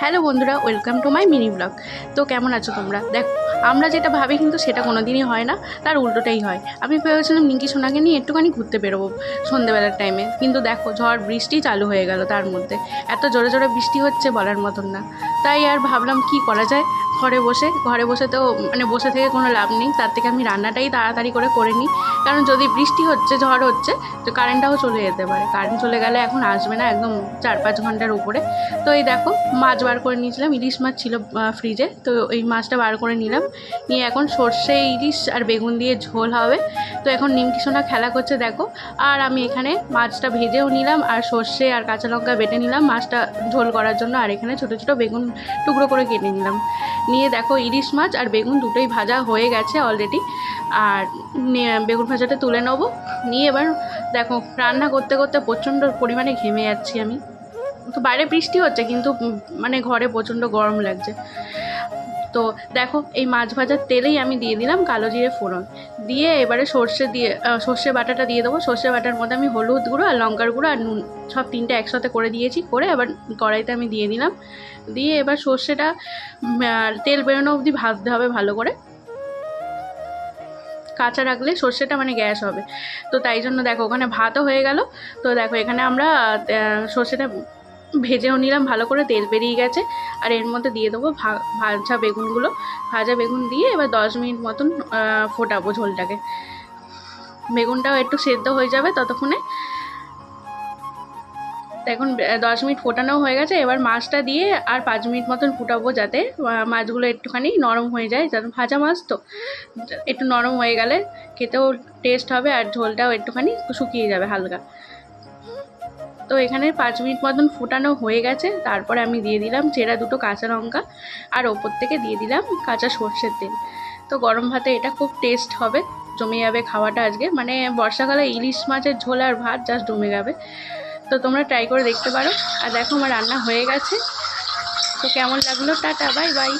Hello বন্ধুরা, welcome to my mini blog. তো কেমন আছো তোমরা? দেখো, আমরা যেটা ভাবি কিন্তু সেটা কোনো দিনই হয় না, তার উল্টোটাই হয়। আমি ভেবেছিলাম নিঙ্কি সোনাকে নিয়ে একটুখানি ঘুরতে বেরোবো সন্ধেবেলার টাইমে কিন্তু দেখো, ঝড় বৃষ্টি চালু হয়ে গেল তার মধ্যে। এত জোরে জোরে বৃষ্টি হচ্ছে বলার মতন না। তাই আর ভাবলাম কি করা যায়? ঘরে বসে ঘরে বসে তো মানে বসে থেকে কোনো লাভ নেই। তার থেকে আমি রান্নাটাই তাড়াতাড়ি করে করে নিই। কারণ যদি বৃষ্টি হচ্ছে, ঝড় হচ্ছে, তো কারেন্টটাও চলে যেতে পারে। কারেন্ট চলে গেলে এখন আসবে না একদম চার পাঁচ ঘণ্টার উপরে। তো এই দেখো মাছ বার করে নিয়েছিলাম, ইলিশ মাছ ছিল ফ্রিজে তো এই মাছটা বার করে নিলাম। নিয়ে এখন সর্ষে, ইলিশ আর বেগুন দিয়ে ঝোল হবে। তো এখন নিমকি সোনা খেলা করছে, দেখো। আর আমি এখানে মাছটা ভেজেও নিলাম আর সর্ষে আর কাঁচা লঙ্কা বেটে নিলাম মাছটা ঝোল করার জন্য। আর এখানে ছোটো ছোটো বেগুন টুকরো করে কেটে নিলাম। নিয়ে দেখো ইলিশ মাছ আর বেগুন দুটোই ভাজা হয়ে গেছে অলরেডি আর বেগুন ভাজাটা তুলে নেব। নিয়ে এবার দেখো রান্না করতে করতে প্রচণ্ড পরিমাণে ঘেমে যাচ্ছি আমি। তো বাইরে বৃষ্টি হচ্ছে, কিন্তু মানে ঘরে প্রচণ্ড গরম লাগছে। তো দেখো, এই মাছ ভাজার তেলেই আমি দিয়ে দিলাম কালো জিরে ফোড়ন। দিয়ে এবারে সর্ষে দিয়ে সর্ষে বাটাটা দিয়ে দেবো। সর্ষে বাটার মধ্যে আমি হলুদ গুঁড়ো আর লঙ্কার গুঁড়ো আর নুন, সব তিনটে একসাথে করে দিয়েছি, করে এবার কড়াইতে আমি দিয়ে দিলাম। দিয়ে এবার সর্ষেটা তেল বেরোনো অবধি ভাজতে হবে ভালো করে। কাঁচা রাখলে সর্ষেটা মানে গ্যাস হবে। তো তাই জন্য দেখো, ওখানে ভাতও হয়ে গেল। তো দেখো, এখানে আমরা সর্ষেটা ভেজেও নিলাম, ভালো করে তেল বেরিয়ে গেছে। আর এর মধ্যে দিয়ে দেবো ভাজা বেগুনগুলো। ভাজা বেগুন দিয়ে এবার দশ মিনিট মতন ফোটাবো ঝোলটাকে। বেগুনটাও একটু সেদ্ধ হয়ে যাবে ততক্ষণে। এখন দশ মিনিট ফোটানো হয়ে গেছে। এবার মাছটা দিয়ে আর পাঁচ মিনিট মতন ফুটাবো যাতে মাছগুলো একটুখানি নরম হয়ে যায়। যাতে ভাজা মাছ তো, একটু নরম হয়ে গেলে খেতেও টেস্ট হবে আর ঝোলটাও একটুখানি শুকিয়ে যাবে হালকা। তো এখানে পাঁচ মিনিট মতন ফুটানো হয়ে গেছে। তারপরে আমি দিয়ে দিলাম চেরা দুটো কাঁচা লঙ্কা আর ওপর থেকে দিয়ে দিলাম কাঁচা সর্ষের তেল। তো গরম ভাতে এটা খুব টেস্ট হবে, জমে যাবে খাওয়াটা আজকে। মানে বর্ষাকালে ইলিশ মাছের ঝোল আর ভাত জাস্ট জমে যাবে। তো তোমরা ট্রাই করে দেখতে পারো। আর দেখো আমার রান্না হয়ে গেছে। তো কেমন লাগল? Tata bye bye